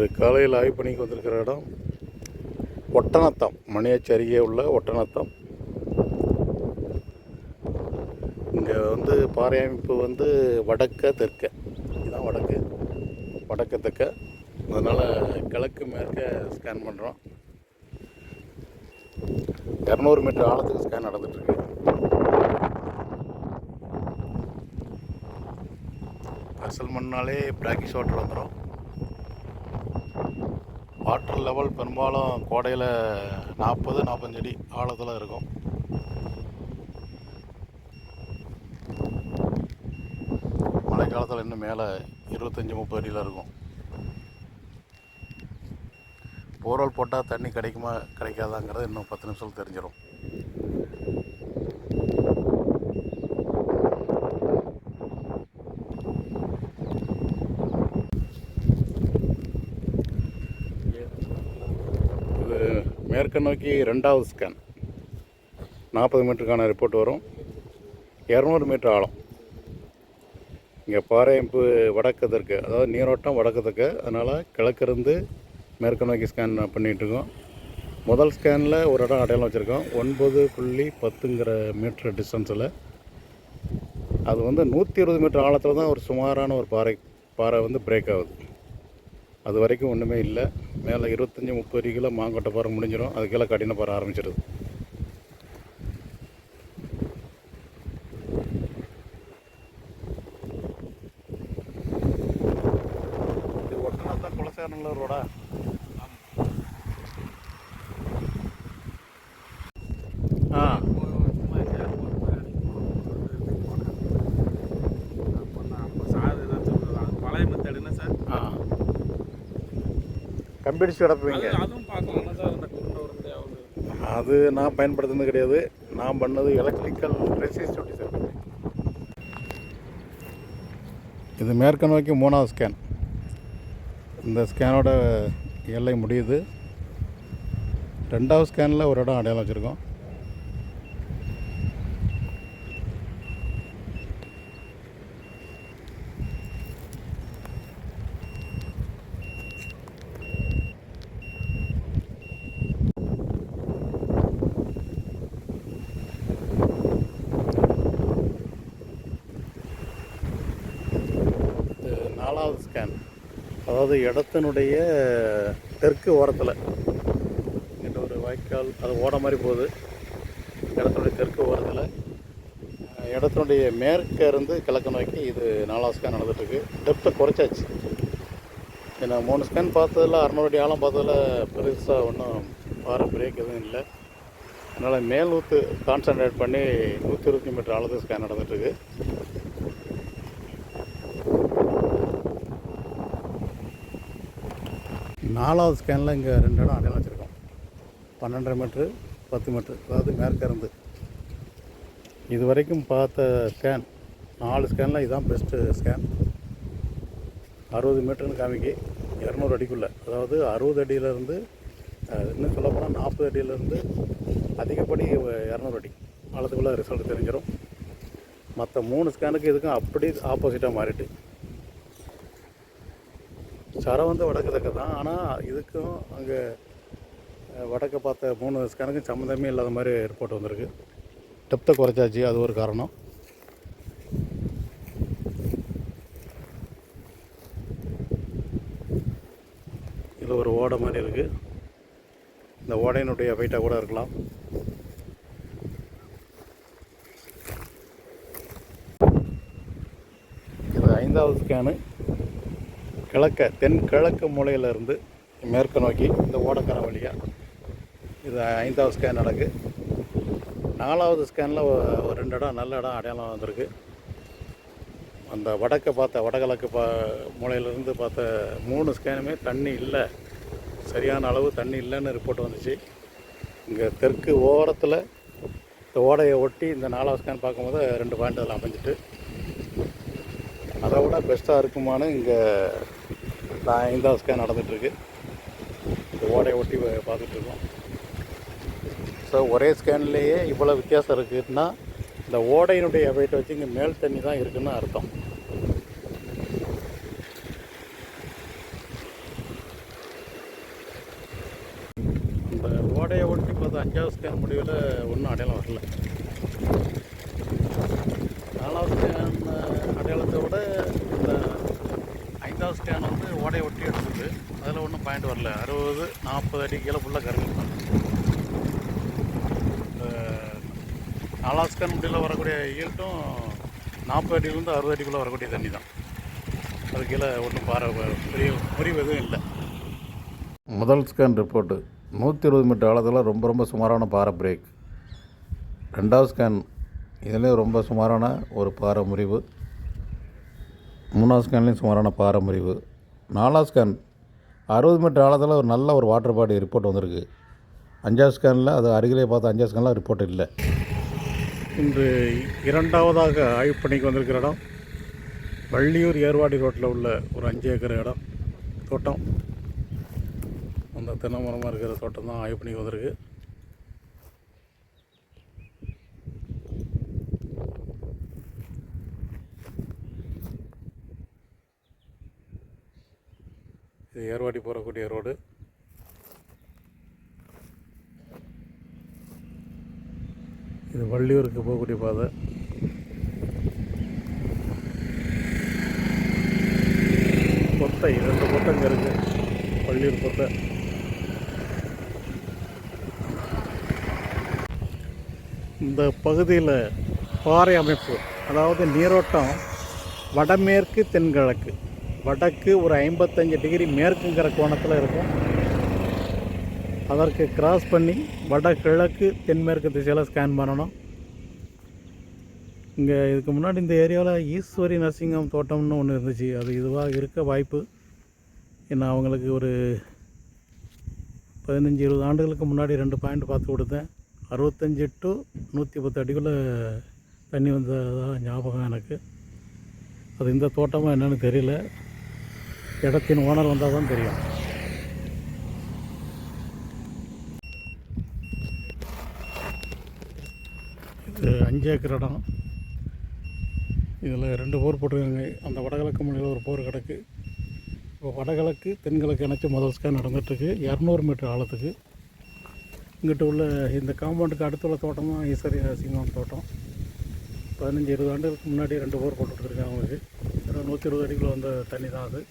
இன்று காலையில் ஆய்வு பணிக்கு வந்திருக்கிற இடம் ஒட்டநத்தம் மணியாச்சி அருகே உள்ள ஒட்டநத்தம் இங்கே வந்து பாறை அமைப்பு வந்து வடக்க தெற்க. இதுதான் வடக்கு. வடக்கு தெற்க. அதனால் கிழக்கு மேற்க ஸ்கேன் பண்ணுறோம் இரநூறு மீட்டர் ஆழத்துக்கு ஸ்கேன் நடந்துகிட்ருக்கு அசல் மண்ணாலே பிளாக்கிஷ் வாட்டர் வந்துடும் வாட்டர் லெவல் பெரும்பாலும் கோடையில் நாற்பது நாற்பத்தஞ்சு அடி ஆழத்தில் இருக்கும். மழைக்காலத்தில் இன்னும் மேலே இருபத்தஞ்சி முப்பது அடியில் இருக்கும். போர்வல் போட்டால் தண்ணி கிடைக்குமா கிடைக்காதாங்கிறது இன்னும் பத்து நிமிஷத்தில் தெரிஞ்சிடும் இது மேற்கு நோக்கி ரெண்டாவது ஸ்கேன் நாற்பது மீட்டருக்கான ரிப்போர்ட் வரும். இரநூறு மீட்டர் ஆழம். இங்கே பாறையம்பு வடக்கு தெற்கு அதாவது நீரோட்டம் வடக்கு தெற்கு அதனால் கிழக்கிருந்து மேற்கு நோக்கி ஸ்கேன் பண்ணிகிட்ருக்கோம் முதல் ஸ்கேனில் ஒரு இடம் அடையாளம் வச்சுருக்கோம். ஒன்பது புள்ளி பத்துங்கிற மீட்ரு டிஸ்டன்ஸில் அது வந்து நூற்றி இருபது மீட்டர் ஆழத்தில் தான் ஒரு சுமாரான ஒரு பாறை பாறை வந்து பிரேக் ஆகுது. அது வரைக்கும் ஒன்றுமே இல்லை. மேலே இருபத்தஞ்சி முப்பது அடிக்குள்ள மாங்கொட்டை பாறை முடிஞ்சிடும் அது கீழே கடின பாறை ஆரம்பிச்சிடுது இது ஒட்டணத்தான் குலசேரனில் ரோடா ஆ பழைய மெத்தடுன்னு சார் ஆ உருண்டை அவங்க அது நான் பயன்படுத்துனது கிடையாது. நான் பண்ணது எலக்ட்ரிக்கல் ரெசிஸ்டிவிட்டி இது மேற்கு நோக்கி மூணாவது ஸ்கேன் இந்த ஸ்கேனோட எல்லை முடியுது. ரெண்டாவது ஸ்கேனில் ஒரு இடம் அடையாளம் வச்சுருக்கோம் இது நாலாவது ஸ்கேன் அதாவது இடத்தினுடைய தெற்கு ஓரத்தில். இங்கிட்ட ஒரு வாய்க்கால் அது ஓட மாதிரி போகுது. இடத்தினுடைய தெற்கு ஓரத்தில். இடத்தினுடைய மேற்கே இருந்து கிழக்கு நோக்கி இது நாலாவது ஸ்கேன் நடந்துட்டுருக்கு. டெப்த்தை குறைச்சாச்சு. ஏன்னா மூணு ஸ்கேன் பார்த்ததில் அறநூறு அடி ஆழம் பார்த்ததில் பெருசாக ஒன்றும் பாறை பிரேக் எதுவும் இல்லை. அதனால் மேல் ஊற்று கான்சன்ட்ரேட் பண்ணி நூற்றி இருபத்தி மீட்டர் ஆழத்துக்கு ஸ்கேன் நடந்துட்டுருக்கு. நாலாவது ஸ்கேனில் இங்கே ரெண்டு இடம் அடையாளம் வச்சுருக்கோம். பன்னெண்டரை மீட்ரு பத்து மீட்ரு அதாவது மேற்கருந்து. இது வரைக்கும் பார்த்த ஸ்கேன் நாலு ஸ்கேனில் இதுதான் பெஸ்ட்டு ஸ்கேன். அறுபது மீட்டர்னு காமிக்கி இரநூறு அடிக்குள்ளே. அதாவது அறுபது அடியிலேருந்து இன்னும் சொல்லப்போனால் நாற்பது அடியிலேருந்து அதிகப்படி இரநூறு அடி. ஆழத்துக்குள்ளே ரிசல்ட் தெரிஞ்சிடும் மற்ற மூணு ஸ்கேனுக்கு இதுக்கும் அப்படி ஆப்போசிட்டாக மாறிட்டு. சரம் வந்து வடக்கு தக்க தான் ஆனால் இதுக்கும் அங்கே வடக்க பார்த்த மூணு ஸ்கேனுக்கும் சம்மந்தமே இல்லாத மாதிரி ரிப்போர்ட் வந்திருக்கு. டெப்த்தை குறைச்சாச்சு அது ஒரு காரணம். இது ஒரு ஓடை மாதிரி இருக்குது இந்த ஓடையினுடைய வெயிட்டாக கூட இருக்கலாம். இது ஐந்தாவது ஸ்கேனு கிழக்க தென் கிழக்கு மூலையிலிருந்து மேற்கு நோக்கி இந்த ஓடக்கரை வழியாக இது ஐந்தாவது ஸ்கேன் நடக்கு. நாலாவது ஸ்கேனில் ஒரு ரெண்டு இடம் நல்ல இடம் அடையாளம் வந்திருக்கு. அந்த வடக்கை பார்த்த வடகிழக்கு பா மூலையிலேருந்து பார்த்த மூணு ஸ்கேனுமே தண்ணி இல்லை. சரியான அளவு தண்ணி இல்லைன்னு ரிப்போர்ட் வந்துச்சு. இங்கே தெற்கு ஓரத்தில் இந்த ஓடையை ஒட்டி இந்த நாலாவது ஸ்கேன் பார்க்கும்போது ரெண்டு பாயிண்ட் அதில் அமைஞ்சிட்டு அதை விட பெஸ்ட்டாக இருக்குமான்னு இங்கே நான் ஐந்தாவது ஸ்கேன் நடந்துகிட்ருக்கு இந்த ஓடையை ஒட்டி பார்த்துட்ருக்கோம் ஸோ ஒரே ஸ்கேன்லேயே இவ்வளோ வித்தியாசம் இருக்குதுன்னா இந்த ஓடையினுடைய வெயிட் வச்சு இங்கே மேல் தண்ணி தான் இருக்குன்னு அர்த்தம் எடுக்கல நாலாவது ஸ்கேன் அடையாளத்தை விட இந்த ஐந்தாவது ஸ்கேன் வந்து ஓடையை ஒட்டி எடுத்தது அதில் ஒன்றும் பாயிண்ட் வரல அறுபது நாற்பது அடி கீழே ஃபுல்லாக கருங்கல் தான் இந்த அலாஸ்கன் ஸ்கேன் முடியல வரக்கூடிய ஈல்ட்டும் நாற்பது அடியிலேருந்து அறுபது அடிக்குள்ளே வரக்கூடிய தண்ணி தான் அது கீழே ஒன்றும் பாறை பெரிய முறிவு எதுவும் இல்லை. முதல் ஸ்கேன் ரிப்போர்ட்டு நூற்றி இருபது மீட்டர் ஆழத்தில் ரொம்ப ரொம்ப சுமாரான பாறை பிரேக் ரெண்டாவது ஸ்கேன் இதுலேயும் ரொம்ப சுமாரான ஒரு பாறை முறிவு. மூணாவது ஸ்கேன்லேயும் சுமாரான பாறை முறிவு. நாலாவது ஸ்கேன் அறுபது மீட்டர் ஆழத்தில் ஒரு நல்ல ஒரு வாட்டர் பாடி ரிப்போர்ட் வந்திருக்கு. அஞ்சாவது ஸ்கேனில் அது அருகிலே பார்த்த அஞ்சாவது ஸ்கேனில் ரிப்போர்ட் இல்லை. இன்று இரண்டாவதாக ஆய்வு பணிக்கு வந்திருக்கிற இடம். வள்ளியூர் ஏர்வாடி ரோட்டில் உள்ள ஒரு அஞ்சு ஏக்கர் இடம் தோட்டம். அந்த தென்னை மரமாக இருக்கிற தோட்டம் தான் ஆய்வு பணிக்கு வந்திருக்கு. இது ஏர்வாடி போகக்கூடிய ரோடு. இது வள்ளியூருக்கு போகக்கூடிய பாதை. பொத்தை ரெண்டு பொத்தை இங்கே இருக்குது வள்ளியூர் பொத்தை இந்த பகுதியில் பாறை அமைப்பு அதாவது நீரோட்டம் வடமேற்கு தென்கிழக்கு. வடக்கு ஒரு ஐம்பத்தஞ்சு டிகிரி மேற்குங்கிற கோணத்தில் இருக்கும். அதற்கு கிராஸ் பண்ணி வடகிழக்கு தென்மேற்கு திசையில் ஸ்கேன் பண்ணணும். இங்கே இதுக்கு முன்னாடி இந்த ஏரியாவில் ஈஸ்வரி நர்சிங்கம் தோட்டம்னு ஒன்று இருந்துச்சு. அது இதுவாக இருக்க வாய்ப்பு. ஏன்னா அவங்களுக்கு ஒரு பதினஞ்சு இருபது ஆண்டுகளுக்கு முன்னாடி ரெண்டு பாயிண்ட் பார்த்து கொடுத்தேன். அறுபத்தஞ்சு டு நூற்றி பத்து அடிக்குள்ளே தண்ணி வந்ததாக ஞாபகம் எனக்கு. அது இந்த தோட்டமாக என்னன்னு தெரியல. இடத்தின் ஓனர் வந்தால் தான் தெரியும். இது அஞ்சு ஏக்கர் இடம். இதில் ரெண்டு போர் போட்டிருக்காங்க. அந்த வடகிழக்கு முனையில் ஒரு போர் கிடக்கு. இப்போ வடகிழக்கு தென்கிழக்கு இணைச்சி முதல் ஸ்கேன் நடந்துகிட்ருக்கு இரநூறு மீட்டர் ஆழத்துக்கு. இங்கிட்ட உள்ள இந்த காம்பவுண்டுக்கு அடுத்துள்ள தோட்டம்? தான் ஈஸ்வரி சிங்கம் தோட்டம். பதினஞ்சு இருபது ஆண்டுகளுக்கு முன்னாடி ரெண்டு போர் போட்டுட்ருக்காங்க அவங்களுக்கு. ஏன்னா நூற்றி இருபது அடிக்குள்ள வந்த தண்ணி தான் அது.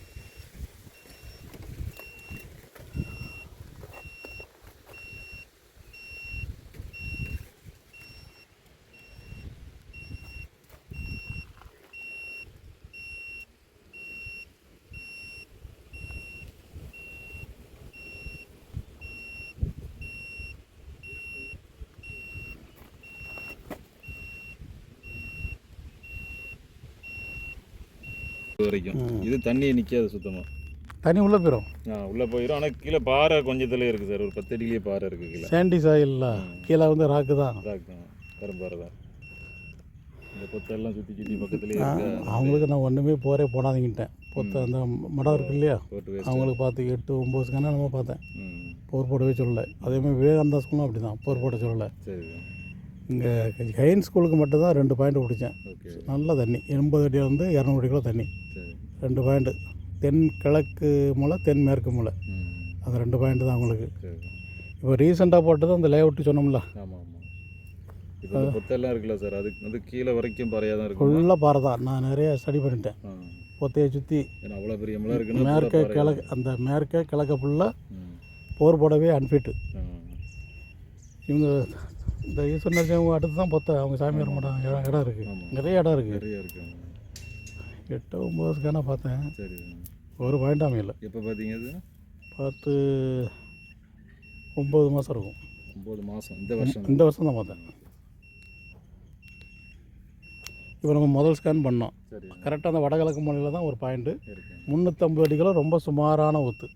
வரைக்கும். இது தண்ணி நிற்காது சுத்தமாக தண்ணி உள்ளே போயிடும் உள்ளே போயிடும் ஆனால் கீழே பாறை கொஞ்சத்துல இருக்குது சார். ஒரு பத்து அடியிலே பாறை இருக்குது கீழே. சாண்டி சாயில்ல கீழே வந்து ராக்கு தான். அதான் கரும்பாறை தான். இந்த பொத்தெல்லாம் சுற்றி சுற்றி பக்கத்துலேயே அவங்களுக்கு நான் ஒன்றுமே போரே போடாதீங்கன்ட்டேன் பொத்த அந்த மடம் இருக்கு இல்லையா அவங்களுக்கு பார்த்து எட்டு ஒம்பது ஸ்கேனாக நம்ம பார்த்தேன். போர் போடவே சொல்லலை. அதேமாதிரி விவேகானந்தா ஸ்கூலும் அப்படி தான் போர் போட சொல்லலை. இங்கே ஹைன் ஸ்கூலுக்கு மட்டும்தான் ரெண்டு பாயிண்ட் பிடிச்சேன். நல்ல தண்ணி. எண்பது அடியிலேருந்து இரநூறு கிலோ தண்ணி. ரெண்டு பாயிண்ட்டு தென் கிழக்கு மூலை தென் மேற்கு மூலை. ம். அந்த ரெண்டு பாயிண்ட் தான் அவங்களுக்கு சரி. இப்போ ரீசெண்டாக போட்டது அந்த லேஅவுட்டு சொன்னோம்ல. ஆமாம் ஆமாம். இப்போ பொத்தெல்லாம் இருக்குல்ல சார்? அதுக்கு வந்து கீழே வரைக்கும் பாறையாக தான் இருக்கும்? ஃபுல்லாக பாறை தான். நான் நிறைய ஸ்டடி பண்ணிட்டேன். பொத்தையை சுற்றி அவ்வளோ பெரிய மலை இருக்குன்னா மேற்க கிழக்கு அந்த மேற்க கிழக்க ஃபுல்லாக போர் போடவே அன்ஃபிட்டு இவங்க இந்த ஈஸ்வர நரசிம்ம அடுத்து தான் பொத்த. அவங்க சாமியார் மடம் இடம் இருக்குது நிறைய இடம் இருக்குது நிறைய இருக்கு. எட்டு ஒம்பது ஸ்கேனாக பார்த்தேன். சரி. ஒரு பாயிண்ட் அமையல. எப்போ பார்த்தீங்க அது? பார்த்து ஒம்பது மாதம் இருக்கும். ஒம்பது மாதம் இந்த வருஷம் இந்த வருஷம் தான் பார்த்தேன். இப்போ நம்ம முதல் ஸ்கேன் பண்ணோம். சரி. கரெக்டாக அந்த வடகிழக்கு மூலையில் தான் ஒரு பாயிண்ட்டு முந்நூற்றம்பது அடிகளும் ரொம்ப சுமாரான ஓகே.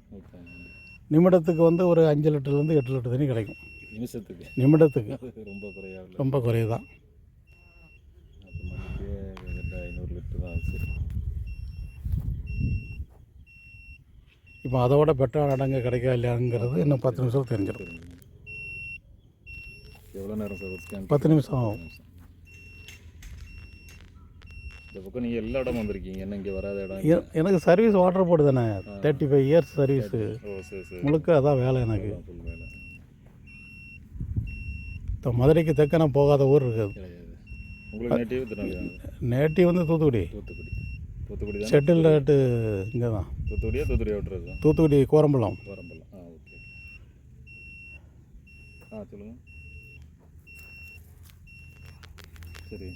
நிமிடத்துக்கு வந்து ஒரு அஞ்சு லிட்டர்லேருந்து எட்டு லிட்டர் தண்ணி கிடைக்கும். நிமிஷத்துக்கு. நிமிடத்துக்கு. ரொம்ப குறையாகல ரொம்ப குறைவு தான் அது மணிக்கே கிட்டத்தட்ட ஐநூறு லிட்டர் தான் ஆச்சு இப்போ அதோட பெட்டரான இடங்க கிடைக்கா இல்லையாங்கிறது இன்னும் பத்து நிமிஷம் தெரிஞ்சிடும். எவ்வளோ நேரம் சார் பத்து நிமிஷம் ஆகும். இந்த பக்கம் நீங்கள் எல்லா இடமும் வந்திருக்கீங்க. என்ன இங்கே வராத இடம் எனக்கு சர்வீஸ் வாட்டர் போர்டு தானே. தேர்ட்டி ஃபைவ் இயர்ஸ் சர்வீஸு முழுக்க அதான் வேலை எனக்கு. த- மதுரைக்கு தெற்கன போகாத ஊர் இருக்குது. நேட்டிவ் வந்து தூத்துக்குடி. தூத்துக்குடி. தூத்துக்குடி செட்டில் ரேட்டு இங்கே தான். தூத்துக்குடியா தூத்துக்குடி விட்டுறது? தூத்துக்குடி கோரம்பள்ளம் வரம்பலாம் ஆ ஓகே. ஆ சொல்லுங்கள் சரி.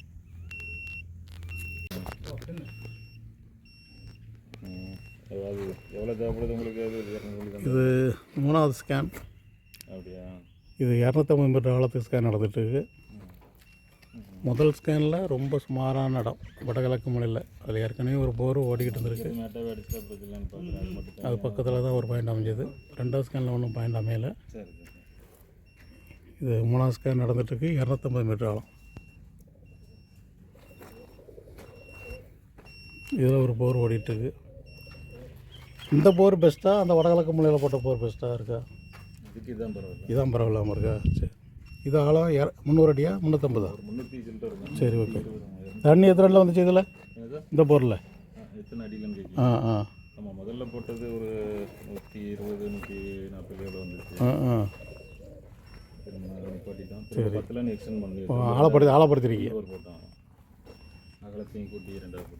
அதாவது எவ்வளோ தேவைப்படுது உங்களுக்கு? அது இது மூணாவது ஸ்கேன். அப்படியா? இது இரநூத்தம்பது மீட்டர் ஆழத்துக்கு ஸ்கேன் நடந்துட்டு இருக்கு. முதல் ஸ்கேனில் ரொம்ப சுமாரான இடம். வடகிழக்கு மலையில். அதில் ஏற்கனவே ஒரு போர் ஓடிக்கிட்டு இருந்திருக்கு. அது பக்கத்தில் தான் ஒரு பாயிண்ட் அமைஞ்சது. ரெண்டாவது ஸ்கேனில் ஒன்றும் பாயிண்ட் அமையலை. இது மூணாவது ஸ்கேன் நடந்துட்டுருக்கு இரநூத்தம்பது மீட்டர் ஆழம். இதில் ஒரு போர் ஓடிட்டுருக்கு இந்த போர் பெஸ்ட்டாக அந்த வடகிழக்கு மூலையில் போட்ட போர் பெஸ்ட்டாக இருக்கா? இதுக்கு பரவாயில்ல. இதான் பரவாயில்லாமல் இருக்கா? சரி. இது ஆழம் இர முந்நூறு அடியா முந்நூற்றம்பதா சரி ஓகே. தண்ணி எத்தனை அடியில் வந்துச்சு இதில்? இந்த போரில் ஆ, எத்தனை அடியிலன்னு ஆ ஆ. ஆமாம் முதல்ல போட்டது ஒரு நூற்றி இருபது நூற்றி நாற்பது எவ்வளோ வந்துச்சு. ஆ ஆ. திரும்ப பத்துலன்னு எக்ஸ்டெண்ட் பண்ணி ஆழப்படுத்தி ஆழப்படுத்திருக்கீங்க போட்டோம். அகலத்தையும் கூட்டி ரெண்டாவது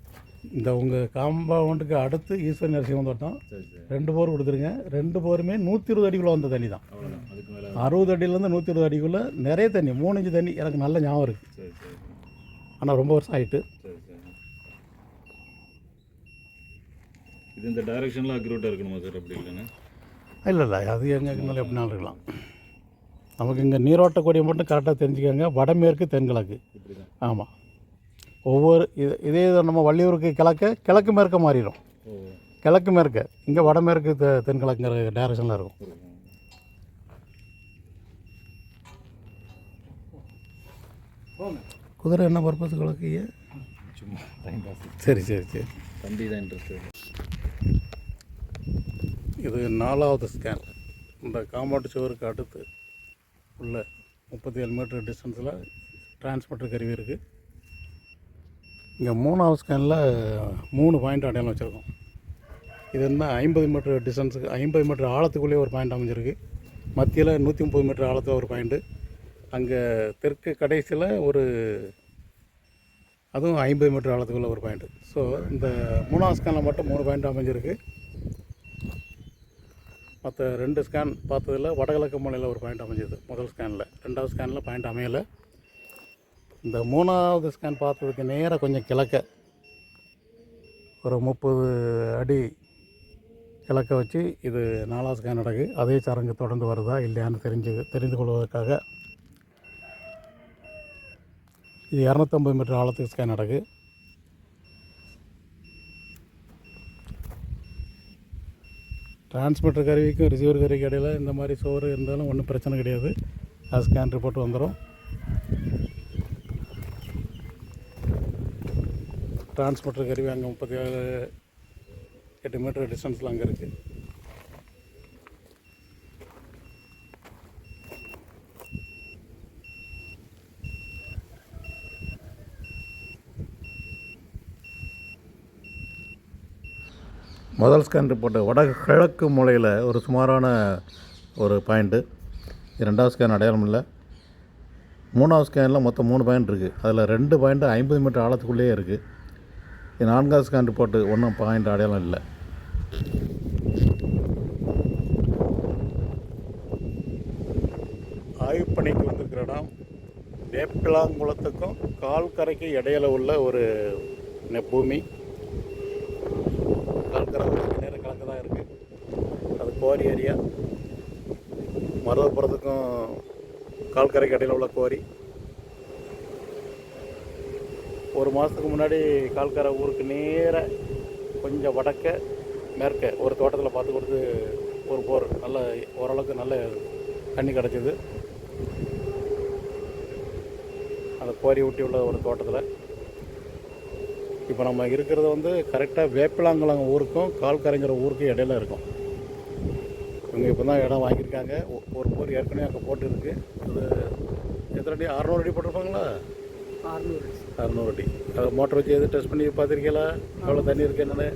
இந்த உங்கள் காம்பவுண்டுக்கு அடுத்து ஈஸ்வரன் நரசிம்மன் தோட்டம் சரி சரி. ரெண்டு போர் கொடுத்துருங்க. ரெண்டு போருமே நூற்றி இருபது அடிக்குள்ளே வந்த தண்ணி தான். அவ்வளோதான் அதுக்கு மேலே அறுபது அடியிலேருந்து நூற்றி இருபது அடிக்குள்ளே நிறைய தண்ணி மூணு இன்ச்சு தண்ணி. எனக்கு நல்ல ஞாபகம் இருக்குது சரி சரி ஆனால் ரொம்ப வருஷம் ஆயிட்டு. சரி சரி. இது இந்த டைரக்ஷனில் அக்யூரேட்டாக இருக்கணுமா சார் அப்படி இல்லைன்னா? இல்லை இல்லை. அது எங்கே இருந்தாலும் எப்படினாலும் இருக்கலாம். நமக்கு இங்கே நீரோட்ட கொடியை மட்டும் கரெக்டாக தெரிஞ்சுக்கோங்க. வடமேற்கு தென்கிழக்கு. இப்படி தான் ஆமாம் ஒவ்வொரு இது இதே நம்ம வள்ளியூருக்கு கிழக்க கிழக்கு மேற்க மாறிடும். கிழக்கு மேற்க இங்கே வடமேற்கு தெ தென்கிழக்குங்கிற டைரக்ஷனில் இருக்கும். குதிரை என்ன பர்பஸ் கிழக்கு சும்மா டைம் பாஸ் சரி சரி சரி. தம்பி தான் இன்ட்ரெஸ்ட் இது நாலாவது ஸ்கேன் இந்த காம்பவுண்ட் சுவருக்கு அடுத்து உள்ள முப்பத்தி ஏழு மீட்டர் டிஸ்டன்ஸில் டிரான்ஸ்மிட்டர் கருவி இருக்குது இங்கே மூணாவது ஸ்கேனில் மூணு பாயிண்ட் அடையாளம் வச்சுருக்கோம். இது என்ன ஐம்பது மீட்டர் டிஸ்டன்ஸுக்கு ஐம்பது மீட்டர் ஆழத்துக்குள்ளேயே ஒரு பாயிண்ட் அமைஞ்சிருக்கு. மத்தியில் நூற்றி முப்பது மீட்டர் ஆழத்தில் ஒரு பாயிண்ட்டு அங்கே தெற்கு கடைசியில் ஒரு அதுவும் ஐம்பது மீட்டர் ஆழத்துக்குள்ள ஒரு பாயிண்ட்டு ஸோ இந்த மூணாவது ஸ்கேனில் மட்டும் மூணு பாயிண்ட் அமைஞ்சிருக்கு. மற்ற ரெண்டு ஸ்கேன் பார்த்ததில் வடகிழக்கு மூலையில் ஒரு பாயிண்ட் அமைஞ்சது முதல் ஸ்கேனில் ரெண்டாவது ஸ்கேனில் பாயிண்ட் அமையலை. இந்த மூணாவது ஸ்கேன் பார்த்ததுக்கு நேராக கொஞ்சம் கிழக்க. ஒரு முப்பது அடி கிழக்க வச்சு இது நாலாவது ஸ்கேன் நடக்கு அதே சரங்கு தொடர்ந்து வருதா இல்லையான்னு தெரிஞ்சு தெரிந்து கொள்வதற்காக இது இரநூத்தம்பது மீட்டர் ஆழத்துக்கு ஸ்கேன் நடக்கு டிரான்ஸ்மிட்டர் கருவிக்கும் ரிசீவர் கருவிக்கு இடையில் இந்த மாதிரி சோறு இருந்தாலும் ஒன்றும் பிரச்சனை கிடையாது. அது ஸ்கேன் ரிப்போர்ட் வந்துடும் டிரான்ஸ்மிட்டர் கருவி அங்கே முப்பத்தி ஏழு எட்டு மீட்டர் டிஸ்டன்ஸில் அங்கே இருக்குது முதல் ஸ்கேன் ரிப்போர்ட்டு வட கிழக்கு மூலையில் ஒரு சுமாரான ஒரு பாயிண்ட்டு ரெண்டாவது ஸ்கேன் அடையாளம் இல்லை. மூணாவது ஸ்கேனில் மொத்தம் மூணு பாயிண்ட் இருக்குது அதில் ரெண்டு பாயிண்ட்டு ஐம்பது மீட்டர் ஆழத்துக்குள்ளேயே இருக்குது நான்காவது ஸ்கேன் ரிப்போர்ட்டு ஒன்றும் பாயிண்ட் அடையாளம் இல்லை. ஆய்வு வந்திருக்கிற இடம் வேப்பிலாங்குளத்துக்கும் கால்கரைக்கு இடையில உள்ள ஒரு பூமி. கால்கரை நேரம் கலக்க தான் இருக்குது அது கோரி ஏரியா மருதபுரத்துக்கும் கால்கரைக்கு இடையில உள்ள கோரி ஒரு மாதத்துக்கு முன்னாடி கால்கார ஊருக்கு நேராக கொஞ்சம் வடக்க மேற்க ஒரு தோட்டத்தில் பார்த்து கொடுத்து ஒரு போர். நல்ல ஓரளவுக்கு நல்ல தண்ணி கிடச்சிது. அந்த கோரி ஊட்டி உள்ள ஒரு தோட்டத்தில். இப்போ நம்ம இருக்கிறது வந்து கரெக்டாக வேப்பிலாங்குளம் ஊருக்கும் கால்கரைங்கிற ஊருக்கும் இடையில இருக்கும். இவங்க இப்போ தான் இடம் வாங்கியிருக்காங்க. ஒரு போர் ஏற்கனவே அங்கே போட்டு அது எத்தனை அடி? அறநூறு அடி போட்டிருப்பாங்களா? அறுநூறு. அறநூறு அடி. அது மோட்டர் வச்சு எது டெஸ்ட் பண்ணி பார்த்துருக்கீங்களா? எவ்வளோ தண்ணி இருக்கு என்னென்னு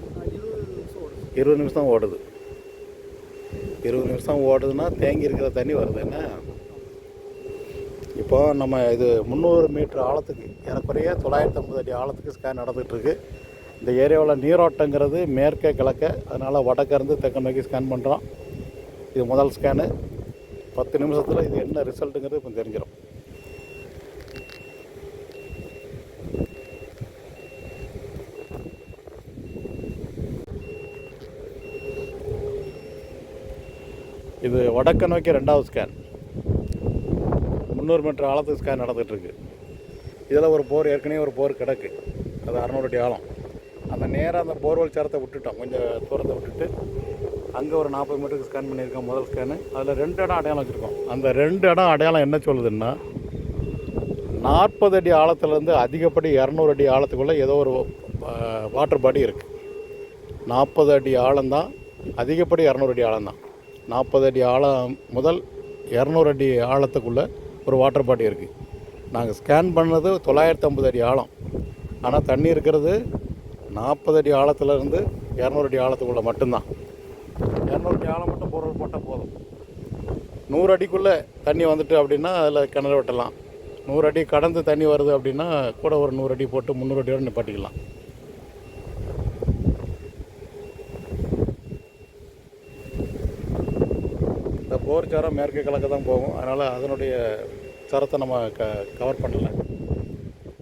இருபது நிமிஷம் தான் ஓடுது. இருபது நிமிஷம் ஓடுதுன்னா தேங்கி இருக்கிற தண்ணி வருது. என்ன? இப்போ நம்ம இது முந்நூறு மீட்டர் ஆழத்துக்கு ஏறக்குறைய தொள்ளாயிரத்தி ஐம்பது அடி ஆழத்துக்கு ஸ்கேன் நடந்துகிட்ருக்கு இந்த ஏரியாவில் நீரோட்டங்கிறது மேற்கே கிழக்க அதனால் வடக்க இருந்து நோக்கி ஸ்கேன் பண்ணுறோம் இது முதல் ஸ்கேனு பத்து நிமிஷத்தில் இது என்ன ரிசல்ட்டுங்கிறது இப்போ தெரிஞ்சிடும் இது வடக்க நோக்கி ரெண்டாவது ஸ்கேன் முந்நூறு மீட்டர் ஆழத்துக்கு ஸ்கேன் நடந்துகிட்ருக்கு இதில் ஒரு போர் ஏற்கனவே ஒரு போர் கிடக்கு. அது அறநூறு அடி ஆழம். அந்த நேராக அந்த போர்வெல் சேரத்தை விட்டுட்டோம். கொஞ்சம் தூரத்தை விட்டுட்டு அங்கே ஒரு நாற்பது மீட்டருக்கு ஸ்கேன் பண்ணியிருக்கோம் முதல் ஸ்கேனு அதில் ரெண்டு இடம் அடையாளம் வச்சுருக்கோம். அந்த ரெண்டு இடம் அடையாளம் என்ன சொல்லுதுன்னா நாற்பது அடி ஆழத்துலேருந்து அதிகப்படி இரநூறு அடி ஆழத்துக்குள்ளே ஏதோ ஒரு வாட்டர் பாடி இருக்குது நாற்பது அடி ஆழம்தான் அதிகப்படி இரநூறு அடி ஆழம்தான். நாற்பது அடி ஆழம் முதல் இரநூறு அடி ஆழத்துக்குள்ளே ஒரு வாட்டர் பாட்டி இருக்குது நாங்கள் ஸ்கேன் பண்ணது தொள்ளாயிரத்தி ஐம்பது அடி ஆழம். ஆனால் தண்ணி இருக்கிறது நாற்பது அடி ஆழத்துலேருந்து இரநூறு அடி ஆழத்துக்குள்ளே மட்டும்தான். இரநூறு அடி ஆழம் மட்டும் பொருள் போட்டால் போதும். நூறு அடிக்குள்ளே தண்ணி வந்துட்டு அப்படின்னா அதில் கிணறு வெட்டலாம். நூறு அடி கடந்து தண்ணி வருது அப்படின்னா கூட ஒரு நூறு அடி போட்டு முந்நூறு அடியோடு நிப்பாட்டிக்கலாம் இந்த போர் மேற்கு கிழக்கு தான் போகும். அதனால் அதனுடைய சரத்தை நம்ம க கவர் பண்ணல.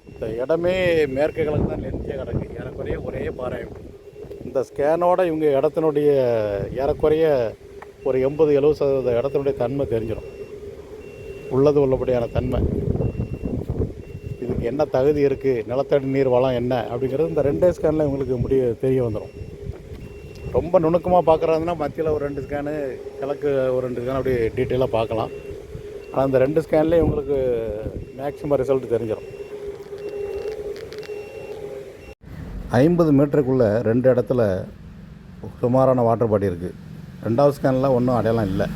இந்த இடமே மேற்கு கிழக்கு தான் லென்த்தியாக கிடக்கு. ஏறக்குறைய ஒரே பாறை இந்த ஸ்கேனோட இவங்க இடத்தினுடைய ஏறக்குறைய ஒரு எண்பது எழுபது சதவீத இடத்தினுடைய தன்மை தெரிஞ்சிடும். உள்ளது உள்ளபடியான தன்மை. இதுக்கு என்ன தகுதி இருக்குது நிலத்தடி நீர் வளம் என்ன? அப்படிங்கிறது இந்த ரெண்டே ஸ்கேனில் இவங்களுக்கு முடிய தெரிய வந்துடும் ரொம்ப நுணுக்கமாக பார்க்குறாங்கன்னா மத்தியில் ஒரு ரெண்டு ஸ்கேனு கிழக்கு ஒரு ரெண்டு ஸ்கேன் அப்படி டீட்டெயிலாக பார்க்கலாம். ஆனால் அந்த ரெண்டு ஸ்கேன்லேயே உங்களுக்கு மேக்ஸிமம் ரிசல்ட் தெரிஞ்சிடும் ஐம்பது மீட்டருக்குள்ளே ரெண்டு இடத்துல சுமாரான வாட்டர் பாடி இருக்குது ரெண்டாவது ஸ்கேனில் ஒன்றும் அடையாளம் இல்லை.